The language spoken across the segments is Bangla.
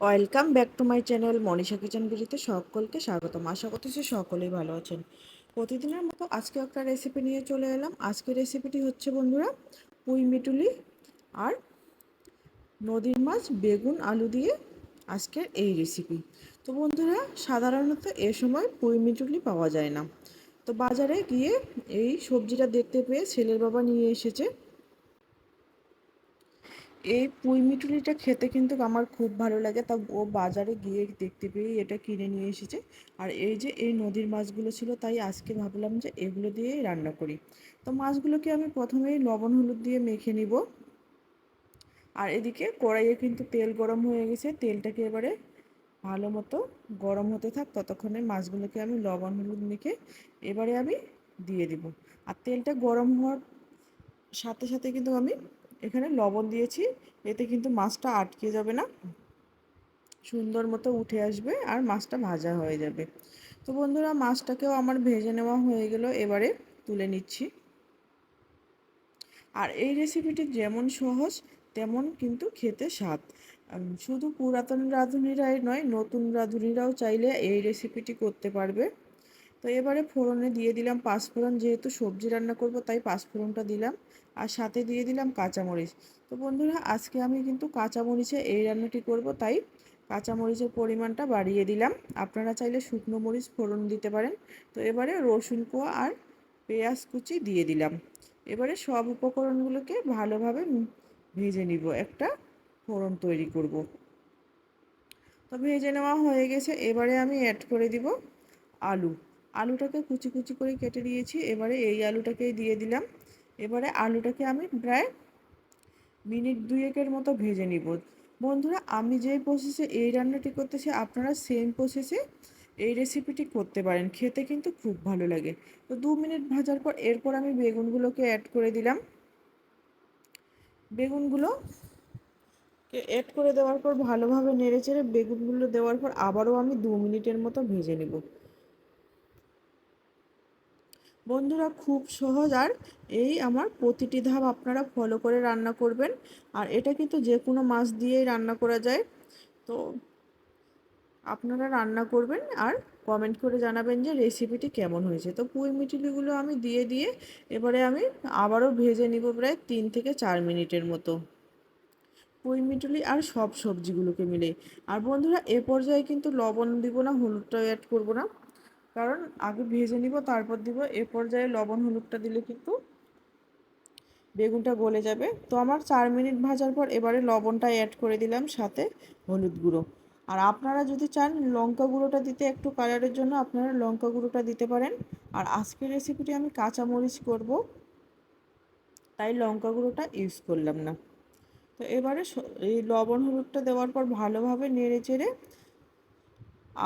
Welcome back to my channel Manisha kitchen বিড়িতে সকলকে স্বাগতম। আশা করতেছি সকলেই ভালো আছেন। প্রতিদিনের মতো আজকে একটা রেসিপি নিয়ে চলে এলাম। আজকের রেসিপিটি হচ্ছে বন্ধুরা পুঁই মিটুলি আর নদীর মাছ, বেগুন, আলু দিয়ে আজকের এই রেসিপি তো বন্ধুরা, সাধারণত এ সময় পুঁই মিটুলি পাওয়া যায় না। তো বাজারে গিয়ে এই সবজিটা দেখতে পেয়ে ছেলের বাবা নিয়ে এসেছে। এই পুঁই মিঠুলিটা খেতে কিন্তু আমার খুব ভালো লাগে। তা ও বাজারে গিয়ে দেখতে পেয়ে এটা কিনে নিয়ে এসেছে। আর এই যে এই নদীর মাছগুলো ছিল, তাই আজকে ভাবলাম যে এগুলো দিয়েই রান্না করি। তো মাছগুলোকে আমি প্রথমেই লবণ, হলুদ দিয়ে মেখে নিব। আর এদিকে কড়াইয়ে কিন্তু তেল গরম হয়ে গেছে। তেলটাকে এবারে ভালো মতো গরম হতে থাক, ততক্ষণে মাছগুলোকে আমি লবণ, হলুদ মেখে এবারে আমি দিয়ে দিব। আর তেলটা গরম হওয়ার সাথে সাথে কিন্তু আমি এখানে লবণ দিয়েছি, এতে কিন্তু মাছটা আটকে যাবে না। সুন্দর মতো উঠে আসবে আর মাছটা ভাজা হয়ে যাবে। তো বন্ধুরা, মাছটাকেও আমার ভেজে নেওয়া হয়ে গেল, এবারে তুলে নিচ্ছি। আর এই রেসিপিটি যেমন সহজ, তেমন কিন্তু খেতে স্বাদ। শুধু পুরাতন রাঁধুনিরাই নয়, নতুন রাঁধুনিরাও চাইলে এই রেসিপিটি করতে পারবে। তো এবারে ফোড়নে দিয়ে দিলাম পাঁচফোড়ন, যেহেতু সবজি রান্না করব তাই পাঁচফোড়নটা দিলাম। আর সাথে দিয়ে দিলাম কাঁচামরিচ। তো বন্ধুরা, আজকে আমি কিন্তু কাঁচামরিচে এই রান্নাটি করব, তাই কাঁচামরিচের পরিমাণটা বাড়িয়ে দিলাম। আপনারা চাইলে শুকনো মরিচ ফোড়ন দিতে পারেন। তো এবারে রসুন কোয়া আর পেঁয়াজ কুচি দিয়ে দিলাম। এবারে সব উপকরণগুলোকে ভালোভাবে ভেজে নিব, একটা ফোড়ন তৈরি করব। তো ভেজে নেওয়া হয়ে গেছে। এবারে আমি অ্যাড করে দিব আলু। আলুটাকে কুচি কুচি করে কেটে দিয়েছি এবারে এই আলুটাকেই দিয়ে দিলাম। এবারে আলুটাকে আমি প্রায় মিনিট দুয়েকের মতো ভেজে নিব। বন্ধুরা, আমি যে প্রসেসে এই রান্নাটি করতেছি, আপনারা সেম প্রসেসে এই রেসিপিটি করতে পারেন। খেতে কিন্তু খুব ভালো লাগে। তো দু মিনিট ভাজার পর এরপর আমি বেগুনগুলোকে অ্যাড করে দিলাম। বেগুনগুলো অ্যাড করে দেওয়ার পর ভালোভাবে নেড়ে চেড়ে বেগুনগুলো দেওয়ার পর আবারও আমি দু মিনিটের মতো ভেজে নেব। বন্ধুরা, খুব সহজ। আর এই আমার প্রতিটি ধাপ আপনারা ফলো করে রান্না করবেন। আর এটা কিন্তু যে কোনো মাছ দিয়েই রান্না করা যায়। তো আপনারা রান্না করবেন আর কমেন্ট করে জানাবেন যে রেসিপিটি কেমন হয়েছে। তো পুঁই মিটিলিগুলো আমি দিয়ে দিয়ে এবারে আমি আবারও ভেজে নিব প্রায় তিন থেকে চার মিনিটের মতো। পুঁই মিটুলি আর সব সবজিগুলোকে মিলে। আর বন্ধুরা, এ পর্যায়ে কিন্তু লবণ দিব না, হলুদটাও অ্যাড করব না। কারণ আগে ভেজে নিব, তারপর দিব। এ পর্যায়ে লবণ হলুদটা দিলে কিন্তু বেগুনটা গলে যাবে। তো আমার চার মিনিট ভাজার পর এবারে লবণটা অ্যাড করে দিলাম সাথে হলুদ গুঁড়ো। আর আপনারা যদি চান লঙ্কা গুঁড়োটা দিতে একটু কালারের জন্য, আপনারা লঙ্কা গুঁড়োটা দিতে পারেন। আর আজকের রেসিপিটি আমি কাঁচা মরিচ করব, তাই লঙ্কা গুঁড়োটা ইউজ করলাম না। তো এবারে এই লবণ হলুদটা দেওয়ার পর ভালোভাবে নেড়ে চেড়ে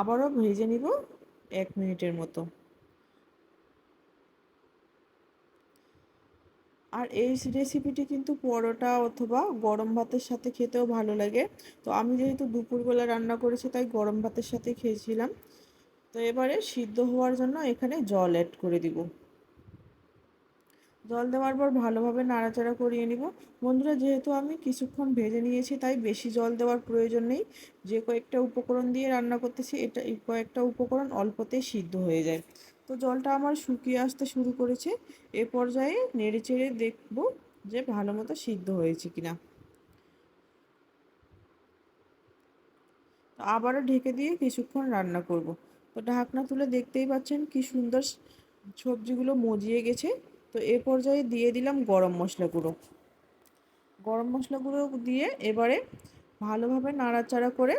আবারও ভেজে নিব। এক মিনিটের মতো। আর এই রেসিপিটি কিন্তু পরোটা অথবা গরম ভাতের সাথে খেতেও ভালো লাগে। তো আমি যেহেতু দুপুরবেলা রান্না করেছি, তাই গরম ভাতের সাথে খেয়েছিলাম। তো এবারে সিদ্ধ হওয়ার জন্য এখানে জল অ্যাড করে দিব। জল দেওয়ার পর ভালোভাবে নাড়াচাড়া করিয়ে নিব। বন্ধুরা, যেহেতু আমি কিছুক্ষণ ভেজে নিয়েছি, তাই বেশি জল দেওয়ার প্রয়োজন নেই। যে কয়েকটা উপকরণ দিয়ে রান্না করতেছি, এটা কয়েকটা উপকরণ অল্পতেই সিদ্ধ হয়ে যায়। তো জলটা আমার শুকিয়ে আসতে শুরু করেছে। এ পর্যায়ে নেড়ে চেড়ে দেখব যে ভালো মতো সিদ্ধ হয়েছে কিনা। আবারও ঢেকে দিয়ে কিছুক্ষণ রান্না করব। তো ঢাকনা তুলে দেখতেই পাচ্ছেন কি সুন্দর সবজিগুলো মজিয়ে গেছে। তো এ পর্যায়ে দিয়ে দিলাম গরম মশলা গুঁড়ো। গরম মশলা গুঁড়ো দিয়ে এবারে ভালোভাবে নাড়াচাড়া করে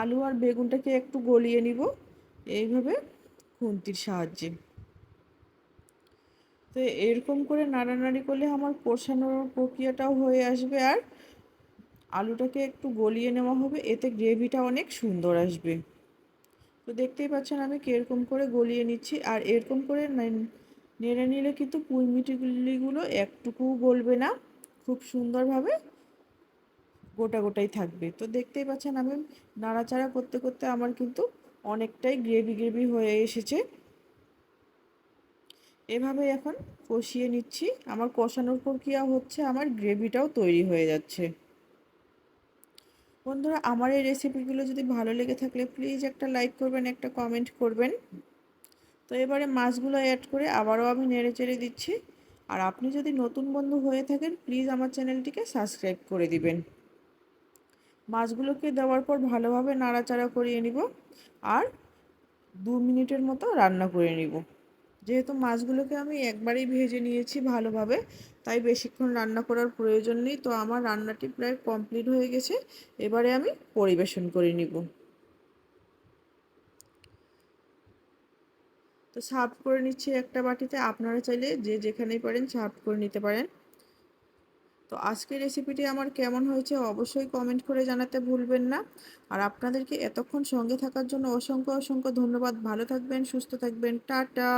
আলু আর বেগুনটাকে একটু গলিয়ে নিব, এইভাবে খুন্তির সাহায্যে। তো এরকম করে নাড়ানাড়ি করলে আমার কষানোর প্রক্রিয়াটাও হয়ে আসবে আর আলুটাকে একটু গলিয়ে নেওয়া হবে, এতে গ্রেভিটা অনেক সুন্দর আসবে। তো দেখতেই পাচ্ছেন আমি কীরকম করে গলিয়ে নিচ্ছি, আর এরকম করে নেড়ে নিলে কিন্তু পুঁই মিটিগুলিগুলো একটুকু গলবে না, খুব সুন্দরভাবে গোটা গোটাই থাকবে। তো দেখতেই পাচ্ছেন আমি নাড়াচাড়া করতে করতে আমার কিন্তু অনেকটাই গ্রেভি গ্রেভি হয়ে এসেছে। এভাবে এখন কষিয়ে নিচ্ছি। আমার কষানোর প্রক্রিয়া হচ্ছে আমার গ্রেভিটাও তৈরি হয়ে যাচ্ছে। বন্ধুরা, আমার এই রেসিপিগুলো যদি ভালো লেগে থাকলে প্লিজ একটা লাইক করবেন, একটা কমেন্ট করবেন। তো এবারে মাছগুলো অ্যাড করে আবারও আমি নেড়ে চেড়ে দিচ্ছি। আর আপনি যদি নতুন বন্ধু হয়ে থাকেন প্লিজ আমার চ্যানেলটিকে সাবস্ক্রাইব করে দিবেন। মাছগুলোকে দেওয়ার পর ভালোভাবে নাড়াচাড়া করিয়ে নিব আর দু মিনিটের মতো রান্না করে নিব। যেহেতু মাছগুলোকে আমি একবারেই ভেজে নিয়েছি ভালোভাবে, তাই বেশিক্ষণ রান্না করার প্রয়োজন নেই। তো আমার রান্নাটি প্রায় কমপ্লিট হয়ে গেছে। এবারে আমি পরিবেশন করে নিব। তো সার্ভ করে নিচ্ছি একটা বাটিতে। আপনারা চাইলে যে যেখানেই পারেন সার্ভ করে নিতে পারেন। তো আজকের রেসিপিটি আমার কেমন হয়েছে অবশ্যই কমেন্ট করে জানাতে ভুলবেন না। আর আপনাদেরকে এতক্ষণ সঙ্গে থাকার জন্য অসংখ্য অসংখ্য ধন্যবাদ। ভালো থাকবেন, সুস্থ থাকবেন। টাটা!